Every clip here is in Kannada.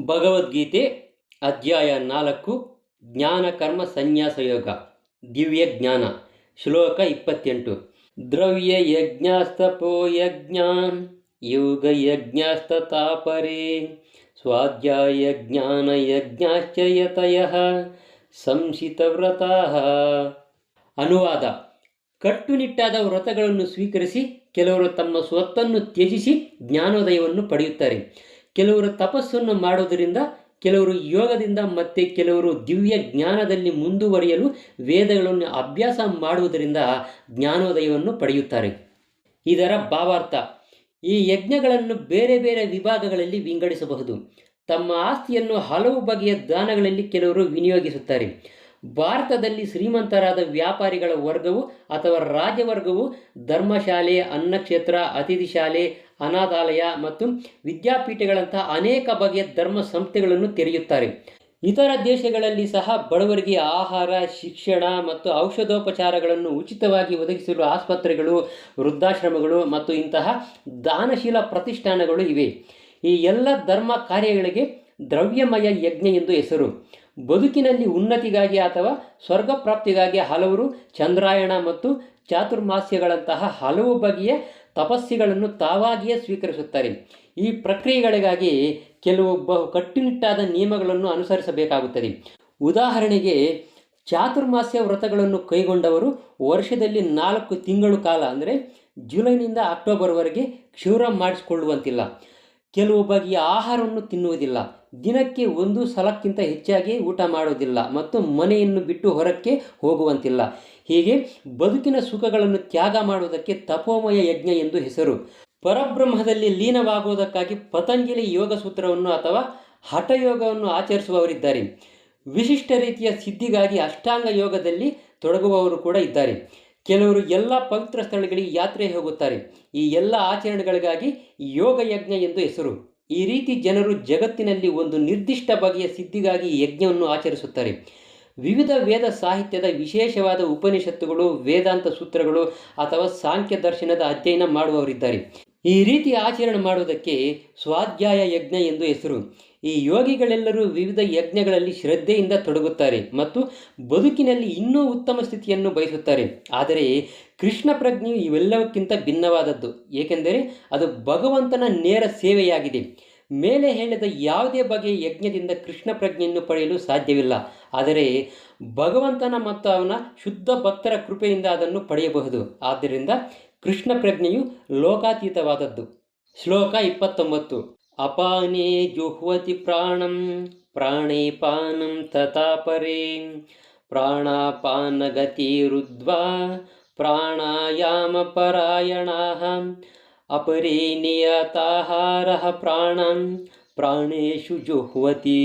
ಭಗವದ್ಗೀತೆ ಅಧ್ಯಾಯ ನಾಲ್ಕು, ಜ್ಞಾನ ಕರ್ಮ ಸನ್ಯಾಸ ಯೋಗ, ದಿವ್ಯ ಜ್ಞಾನ, ಶ್ಲೋಕ ಇಪ್ಪತ್ತೆಂಟು. ದ್ರವ್ಯ ಯಜ್ಞಾಸ್ತಪೋ ಯಜ್ಞಾನ್, ಯೋಗ ಯಜ್ಞಾಸ್ತತಾಪರೇ ಸ್ವಾಧ್ಯಾಯ ಜ್ಞಾನ ಯಜ್ಞಾಶ್ಚಯತಯ ಸಂಶಿತವ್ರತ ಅನುವಾದ. ಕಟ್ಟುನಿಟ್ಟಾದ ವ್ರತಗಳನ್ನು ಸ್ವೀಕರಿಸಿ, ಕೆಲವರು ತಮ್ಮ ಸ್ವತ್ತನ್ನು ತ್ಯಜಿಸಿ ಜ್ಞಾನೋದಯವನ್ನು ಪಡೆಯುತ್ತಾರೆ. ಕೆಲವರು ತಪಸ್ಸನ್ನು ಮಾಡುವುದರಿಂದ ಕೆಲವರು ಯೋಗದಿಂದ ಮತ್ತು ಕೆಲವರು ದಿವ್ಯ ಜ್ಞಾನದಲ್ಲಿ ಮುಂದುವರಿಯಲು ವೇದಗಳನ್ನು ಅಭ್ಯಾಸ ಮಾಡುವುದರಿಂದ ಜ್ಞಾನೋದಯವನ್ನು ಪಡೆಯುತ್ತಾರೆ. ಇದರ ಭಾವಾರ್ಥ, ಈ ಯಜ್ಞಗಳನ್ನು ಬೇರೆ ಬೇರೆ ವಿಭಾಗಗಳಲ್ಲಿ ವಿಂಗಡಿಸಬಹುದು. ತಮ್ಮ ಆಸ್ತಿಯನ್ನು ಹಲವು ಬಗೆಯ ದಾನಗಳಲ್ಲಿ ಕೆಲವರು ವಿನಿಯೋಗಿಸುತ್ತಾರೆ. ಭಾರತದಲ್ಲಿ ಶ್ರೀಮಂತರಾದ ವ್ಯಾಪಾರಿಗಳ ವರ್ಗವು ಅಥವಾ ರಾಜವರ್ಗವು ಧರ್ಮಶಾಲೆ, ಅನ್ನಕ್ಷೇತ್ರ ಅತಿಥಿ ಶಾಲೆ ಅನಾಥಾಲಯ ಮತ್ತು ವಿದ್ಯಾಪೀಠಗಳಂತಹ ಅನೇಕ ಬಗೆಯ ಧರ್ಮ ಸಂಸ್ಥೆಗಳನ್ನು ತೆರೆಯುತ್ತಾರೆ. ಇತರ ದೇಶಗಳಲ್ಲಿ ಸಹ ಬಡವರಿಗೆ ಆಹಾರ, ಶಿಕ್ಷಣ ಮತ್ತು ಔಷಧೋಪಚಾರಗಳನ್ನು ಉಚಿತವಾಗಿ ಒದಗಿಸಿರುವ ಆಸ್ಪತ್ರೆಗಳು, ವೃದ್ಧಾಶ್ರಮಗಳು ಮತ್ತು ಇಂತಹ ದಾನಶೀಲ ಪ್ರತಿಷ್ಠಾನಗಳು ಇವೆ. ಈ ಎಲ್ಲ ಧರ್ಮ ಕಾರ್ಯಗಳಿಗೆ ದ್ರವ್ಯಮಯ ಯಜ್ಞ ಎಂದು ಹೆಸರು. ಬದುಕಿನಲ್ಲಿ ಉನ್ನತಿಗಾಗಿ ಅಥವಾ ಸ್ವರ್ಗ ಪ್ರಾಪ್ತಿಗಾಗಿ ಹಲವರು ಚಂದ್ರಾಯಣ ಮತ್ತು ಚಾತುರ್ಮಾಸ್ಯಗಳಂತಹ ಹಲವು ಬಗೆಯ ತಪಸ್ಸಿಗಳನ್ನು ತಾವಾಗಿಯೇ ಸ್ವೀಕರಿಸುತ್ತಾರೆ. ಈ ಪ್ರಕ್ರಿಯೆಗಳಿಗಾಗಿ ಕೆಲವು ಬಹು ಕಟ್ಟುನಿಟ್ಟಾದ ನಿಯಮಗಳನ್ನು ಅನುಸರಿಸಬೇಕಾಗುತ್ತದೆ. ಉದಾಹರಣೆಗೆ, ಚಾತುರ್ಮಾಸ್ಯ ವ್ರತಗಳನ್ನು ಕೈಗೊಂಡವರು ವರ್ಷದಲ್ಲಿ ನಾಲ್ಕು ತಿಂಗಳು ಕಾಲ, ಅಂದರೆ ಜುಲೈನಿಂದ ಅಕ್ಟೋಬರ್ವರೆಗೆ ಕ್ಷೌರ ಮಾಡಿಸಿಕೊಳ್ಳುವಂತಿಲ್ಲ. ಕೆಲವು ಬಗೆಯ ಆಹಾರವನ್ನು ತಿನ್ನುವುದಿಲ್ಲ. ದಿನಕ್ಕೆ ಒಂದು ಸಲಕ್ಕಿಂತ ಹೆಚ್ಚಾಗಿ ಊಟ ಮಾಡುವುದಿಲ್ಲ ಮತ್ತು ಮನೆಯನ್ನು ಬಿಟ್ಟು ಹೊರಕ್ಕೆ ಹೋಗುವಂತಿಲ್ಲ. ಹೀಗೆ ಬದುಕಿನ ಸುಖಗಳನ್ನು ತ್ಯಾಗ ಮಾಡುವುದಕ್ಕೆ ತಪೋಮಯ ಯಜ್ಞ ಎಂದು ಹೆಸರು. ಪರಬ್ರಹ್ಮದಲ್ಲಿ ಲೀನವಾಗುವುದಕ್ಕಾಗಿ ಪತಂಜಲಿ ಯೋಗ ಸೂತ್ರವನ್ನು ಅಥವಾ ಹಠಯೋಗವನ್ನು ಆಚರಿಸುವವರಿದ್ದಾರೆ. ವಿಶಿಷ್ಟ ರೀತಿಯ ಸಿದ್ಧಿಗಾಗಿ ಅಷ್ಟಾಂಗ ಯೋಗದಲ್ಲಿ ತೊಡಗುವವರು ಕೂಡ ಇದ್ದಾರೆ. ಕೆಲವರು ಎಲ್ಲ ಪವಿತ್ರ ಸ್ಥಳಗಳಿಗೆ ಯಾತ್ರೆ ಹೋಗುತ್ತಾರೆ. ಈ ಎಲ್ಲ ಆಚರಣೆಗಳಿಗಾಗಿ ಯೋಗ ಯಜ್ಞ ಎಂದು ಹೆಸರು. ಈ ರೀತಿ ಜನರು ಜಗತ್ತಿನಲ್ಲಿ ಒಂದು ನಿರ್ದಿಷ್ಟ ಬಗೆಯ ಸಿದ್ಧಿಗಾಗಿ ಯಜ್ಞವನ್ನು ಆಚರಿಸುತ್ತಾರೆ. ವಿವಿಧ ವೇದ ಸಾಹಿತ್ಯದ ವಿಶೇಷವಾದ ಉಪನಿಷತ್ತುಗಳು, ವೇದಾಂತ ಸೂತ್ರಗಳು ಅಥವಾ ಸಾಂಖ್ಯ ದರ್ಶನದ ಅಧ್ಯಯನ ಮಾಡುವವರಿದ್ದಾರೆ. ಈ ರೀತಿ ಆಚರಣೆ ಮಾಡುವುದಕ್ಕೆ ಸ್ವಾಧ್ಯಾಯ ಯಜ್ಞ ಎಂದು ಹೆಸರು. ಈ ಯೋಗಿಗಳೆಲ್ಲರೂ ವಿವಿಧ ಯಜ್ಞಗಳಲ್ಲಿ ಶ್ರದ್ಧೆಯಿಂದ ತೊಡಗುತ್ತಾರೆ ಮತ್ತು ಬದುಕಿನಲ್ಲಿ ಇನ್ನೂ ಉತ್ತಮ ಸ್ಥಿತಿಯನ್ನು ಬಯಸುತ್ತಾರೆ. ಆದರೆ ಕೃಷ್ಣ ಪ್ರಜ್ಞೆಯು ಇವೆಲ್ಲವಕ್ಕಿಂತ ಭಿನ್ನವಾದದ್ದು. ಏಕೆಂದರೆ ಅದು ಭಗವಂತನ ನೇರ ಸೇವೆಯಾಗಿದೆ. ಮೇಲೆ ಹೇಳಿದ ಯಾವುದೇ ಬಗೆಯ ಯಜ್ಞದಿಂದ ಕೃಷ್ಣ ಪ್ರಜ್ಞೆಯನ್ನು ಪಡೆಯಲು ಸಾಧ್ಯವಿಲ್ಲ. ಆದರೆ ಭಗವಂತನ ಮತ್ತು ಅವನ ಶುದ್ಧ ಭಕ್ತರ ಕೃಪೆಯಿಂದ ಅದನ್ನು ಪಡೆಯಬಹುದು. ಆದ್ದರಿಂದ ಕೃಷ್ಣ ಪ್ರಜ್ಞೆಯು ಲೋಕಾತೀತವಾದದ್ದು. ಶ್ಲೋಕ ಇಪ್ಪತ್ತೊಂಬತ್ತು. ಅಪಾನೇ ಜುಹ್ವತಿ ಪ್ರಾಣಂ ಪ್ರಾಣೇಪಾನಂ ಪಾನಂ ಪ್ರಾಣಾಪಾನಗತಿ ಪ್ರಾಣಾಪಾನಗತಿರುದ್ವಾ ಪ್ರಾಣಾಯಾಮ ಅಪರೇ ನಿಯತಾಹಾರ ಪ್ರಾಣಂ ಪ್ರಾಣೇಶು ಜುಹ್ವತಿ.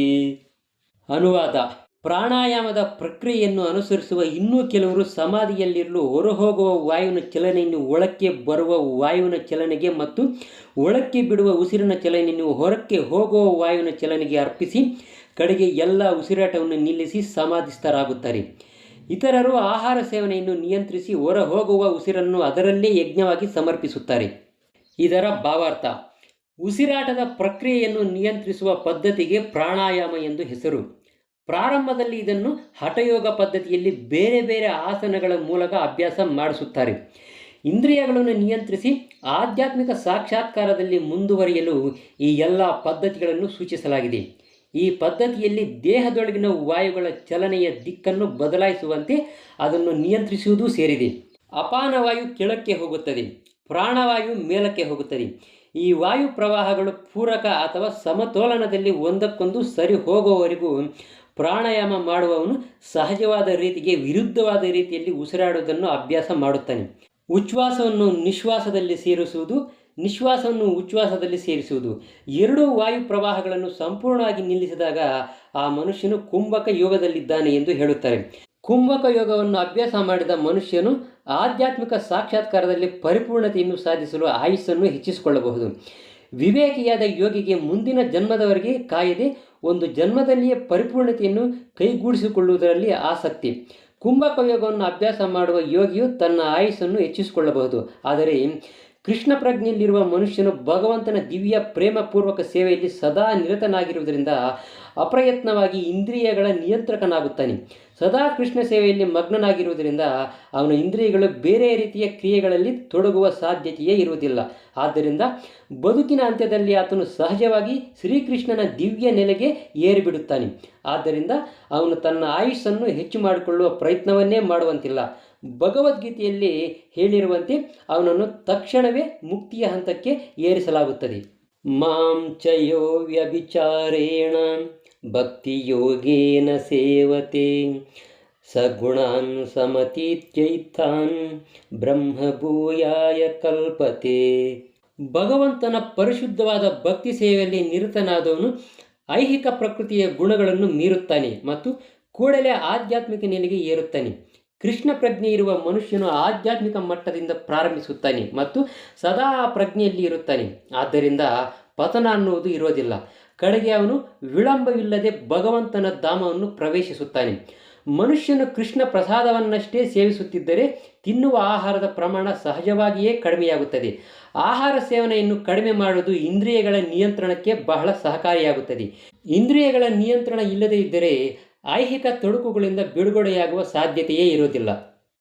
ಅನುವಾದ. ಪ್ರಾಣಾಯಾಮದ ಪ್ರಕ್ರಿಯೆಯನ್ನು ಅನುಸರಿಸುವ ಇನ್ನೂ ಕೆಲವರು ಸಮಾಧಿಯಲ್ಲಿರಲು ಹೊರಹೋಗುವ ವಾಯುವಿನ ಚಲನೆಯನ್ನು ಒಳಕ್ಕೆ ಬರುವ ವಾಯುವಿನ ಚಲನೆಗೆ ಮತ್ತು ಒಳಕ್ಕೆ ಬಿಡುವ ಉಸಿರಿನ ಚಲನೆಯನ್ನು ಹೊರಕ್ಕೆ ಹೋಗುವ ವಾಯುವಿನ ಚಲನೆಗೆ ಅರ್ಪಿಸಿ, ಕಡೆಗೆ ಎಲ್ಲ ಉಸಿರಾಟವನ್ನು ನಿಲ್ಲಿಸಿ ಸಮಾಧಿಸ್ಥರಾಗುತ್ತಾರೆ. ಇತರರು ಆಹಾರ ಸೇವನೆಯನ್ನು ನಿಯಂತ್ರಿಸಿ ಹೊರ ಹೋಗುವ ಉಸಿರನ್ನು ಅದರಲ್ಲೇ ಯಜ್ಞವಾಗಿ ಸಮರ್ಪಿಸುತ್ತಾರೆ. ಇದರ ಭಾವಾರ್ಥ, ಉಸಿರಾಟದ ಪ್ರಕ್ರಿಯೆಯನ್ನು ನಿಯಂತ್ರಿಸುವ ಪದ್ಧತಿಗೆ ಪ್ರಾಣಾಯಾಮ ಎಂದು ಹೆಸರು. ಪ್ರಾರಂಭದಲ್ಲಿ ಇದನ್ನು ಹಠಯೋಗ ಪದ್ಧತಿಯಲ್ಲಿ ಬೇರೆ ಬೇರೆ ಆಸನಗಳ ಮೂಲಕ ಅಭ್ಯಾಸ ಮಾಡಿಸುತ್ತಾರೆ. ಇಂದ್ರಿಯಗಳನ್ನು ನಿಯಂತ್ರಿಸಿ ಆಧ್ಯಾತ್ಮಿಕ ಸಾಕ್ಷಾತ್ಕಾರದಲ್ಲಿ ಮುಂದುವರಿಯಲು ಈ ಎಲ್ಲ ಪದ್ಧತಿಗಳನ್ನು ಸೂಚಿಸಲಾಗಿದೆ. ಈ ಪದ್ಧತಿಯಲ್ಲಿ ದೇಹದೊಳಗಿನ ವಾಯುಗಳ ಚಲನೆಯ ದಿಕ್ಕನ್ನು ಬದಲಾಯಿಸುವಂತೆ ಅದನ್ನು ನಿಯಂತ್ರಿಸುವುದು ಸೇರಿದೆ. ಅಪಾನವಾಯು ಕೆಳಕ್ಕೆ ಹೋಗುತ್ತದೆ, ಪ್ರಾಣವಾಯು ಮೇಲಕ್ಕೆ ಹೋಗುತ್ತದೆ. ಈ ವಾಯು ಪ್ರವಾಹಗಳು ಪೂರಕ ಅಥವಾ ಸಮತೋಲನದಲ್ಲಿ ಒಂದಕ್ಕೊಂದು ಸರಿ ಹೋಗುವವರೆಗೂ ಪ್ರಾಣಾಯಾಮ ಮಾಡುವವನು ಸಹಜವಾದ ರೀತಿಗೆ ವಿರುದ್ಧವಾದ ರೀತಿಯಲ್ಲಿ ಉಸಿರಾಡುವುದನ್ನು ಅಭ್ಯಾಸ ಮಾಡುತ್ತಾನೆ. ಉಚ್ಛ್ವಾಸವನ್ನು ನಿಶ್ವಾಸದಲ್ಲಿ ಸೇರಿಸುವುದು ನಿಶ್ವಾಸವನ್ನು ಉಚ್ಛ್ವಾಸದಲ್ಲಿ ಸೇರಿಸುವುದು. ಎರಡೂ ವಾಯು ಪ್ರವಾಹಗಳನ್ನು ಸಂಪೂರ್ಣವಾಗಿ ನಿಲ್ಲಿಸಿದಾಗ ಆ ಮನುಷ್ಯನು ಕುಂಭಕ ಯೋಗದಲ್ಲಿದ್ದಾನೆ ಎಂದು ಹೇಳುತ್ತಾರೆ. ಕುಂಭಕ ಯೋಗವನ್ನು ಅಭ್ಯಾಸ ಮಾಡಿದ ಮನುಷ್ಯನು ಆಧ್ಯಾತ್ಮಿಕ ಸಾಕ್ಷಾತ್ಕಾರದಲ್ಲಿ ಪರಿಪೂರ್ಣತೆಯನ್ನು ಸಾಧಿಸಲು ಆಯುಸ್ಸನ್ನು ಹೆಚ್ಚಿಸಿಕೊಳ್ಳಬಹುದು. ವಿವೇಕಿಯಾದ ಯೋಗಿಗೆ ಮುಂದಿನ ಜನ್ಮದವರೆಗೆ ಕಾಯದೆ ಒಂದು ಜನ್ಮದಲ್ಲಿಯೇ ಪರಿಪೂರ್ಣತೆಯನ್ನು ಕೈಗೂಡಿಸಿಕೊಳ್ಳುವುದರಲ್ಲಿ ಆಸಕ್ತಿ. ಕುಂಭಕ ಯೋಗವನ್ನು ಅಭ್ಯಾಸ ಮಾಡುವ ಯೋಗಿಯು ತನ್ನ ಆಯುಸ್ಸನ್ನು ಹೆಚ್ಚಿಸಿಕೊಳ್ಳಬಹುದು. ಆದರೆ ಕೃಷ್ಣ ಪ್ರಜ್ಞೆಯಲ್ಲಿರುವ ಮನುಷ್ಯನು ಭಗವಂತನ ದಿವ್ಯ ಪ್ರೇಮಪೂರ್ವಕ ಸೇವೆಯಲ್ಲಿ ಸದಾ ನಿರತನಾಗಿರುವುದರಿಂದ ಅಪ್ರಯತ್ನವಾಗಿ ಇಂದ್ರಿಯಗಳ ನಿಯಂತ್ರಕನಾಗುತ್ತಾನೆ. ಸದಾ ಕೃಷ್ಣ ಸೇವೆಯಲ್ಲಿ ಮಗ್ನನಾಗಿರುವುದರಿಂದ ಅವನ ಇಂದ್ರಿಯಗಳು ಬೇರೆ ರೀತಿಯ ಕ್ರಿಯೆಗಳಲ್ಲಿ ತೊಡಗುವ ಸಾಧ್ಯತೆಯೇ ಇರುವುದಿಲ್ಲ. ಆದ್ದರಿಂದ ಬದುಕಿನ ಅಂತ್ಯದಲ್ಲಿ ಆತನು ಸಹಜವಾಗಿ ಶ್ರೀಕೃಷ್ಣನ ದಿವ್ಯ ನೆಲೆಗೆ ಏರಿಬಿಡುತ್ತಾನೆ. ಆದ್ದರಿಂದ ಅವನು ತನ್ನ ಆಯುಸ್ಸನ್ನು ಹೆಚ್ಚು ಮಾಡಿಕೊಳ್ಳುವ ಪ್ರಯತ್ನವನ್ನೇ ಮಾಡುವಂತಿಲ್ಲ. ಭಗವದ್ಗೀತೆಯಲ್ಲಿ ಹೇಳಿರುವಂತೆ ಅವನನ್ನು ತಕ್ಷಣವೇ ಮುಕ್ತಿಯ ಹಂತಕ್ಕೆ ಏರಿಸಲಾಗುತ್ತದೆ. ಮಾಂ ಚಯೋ ವ್ಯಭಿಚಾರೇಣ ಭಕ್ತಿಯೋಗೇನ ಸೇವತೆ ಸಗುಣಾನ್ ಸಮತೀತ್ಯೈತಾನ್ ಬ್ರಹ್ಮಭೂಯಾಯ ಕಲ್ಪತೆ. ಭಗವಂತನ ಪರಿಶುದ್ಧವಾದ ಭಕ್ತಿ ಸೇವೆಯಲ್ಲಿ ನಿರತನಾದವನು ಐಹಿಕ ಪ್ರಕೃತಿಯ ಗುಣಗಳನ್ನು ಮೀರುತ್ತಾನೆ ಮತ್ತು ಕೂಡಲೇ ಆಧ್ಯಾತ್ಮಿಕ ನೆಲೆಗೆ ಏರುತ್ತಾನೆ. ಕೃಷ್ಣ ಪ್ರಜ್ಞೆ ಇರುವ ಮನುಷ್ಯನು ಆಧ್ಯಾತ್ಮಿಕ ಮಟ್ಟದಿಂದ ಪ್ರಾರಂಭಿಸುತ್ತಾನೆ ಮತ್ತು ಸದಾ ಪ್ರಜ್ಞೆಯಲ್ಲಿ ಇರುತ್ತಾನೆ. ಆದ್ದರಿಂದ ಪತನ ಅನ್ನುವುದು ಇರೋದಿಲ್ಲ ಕಡೆಗೆ ಅವನು ವಿಳಂಬವಿಲ್ಲದೆ ಭಗವಂತನ ಧಾಮವನ್ನು ಪ್ರವೇಶಿಸುತ್ತಾನೆ. ಮನುಷ್ಯನು ಕೃಷ್ಣ ಪ್ರಸಾದವನ್ನಷ್ಟೇ ಸೇವಿಸುತ್ತಿದ್ದರೆ ತಿನ್ನುವ ಆಹಾರದ ಪ್ರಮಾಣ ಸಹಜವಾಗಿಯೇ ಕಡಿಮೆಯಾಗುತ್ತದೆ. ಆಹಾರ ಸೇವನೆಯನ್ನು ಕಡಿಮೆ ಮಾಡುವುದು ಇಂದ್ರಿಯಗಳ ನಿಯಂತ್ರಣಕ್ಕೆ ಬಹಳ ಸಹಕಾರಿಯಾಗುತ್ತದೆ. ಇಂದ್ರಿಯಗಳ ನಿಯಂತ್ರಣ ಇಲ್ಲದೇ ಇದ್ದರೆ ಐಹಿಕ ತೊಡಕುಗಳಿಂದ ಬಿಡುಗಡೆಯಾಗುವ ಸಾಧ್ಯತೆಯೇ ಇರುವುದಿಲ್ಲ.